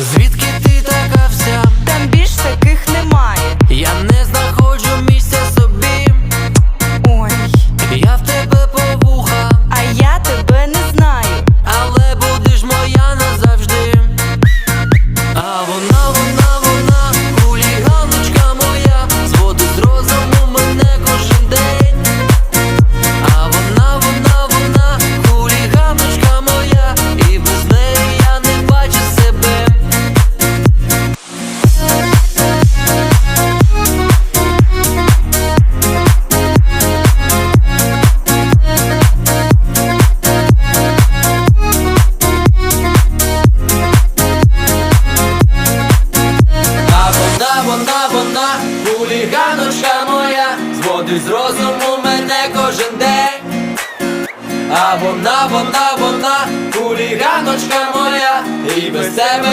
Звідки ти така? сама, хуліганочка моя, зводить з розуму мене кожен день, а вона, вона, вона, хуліганочка моя, і без тебе.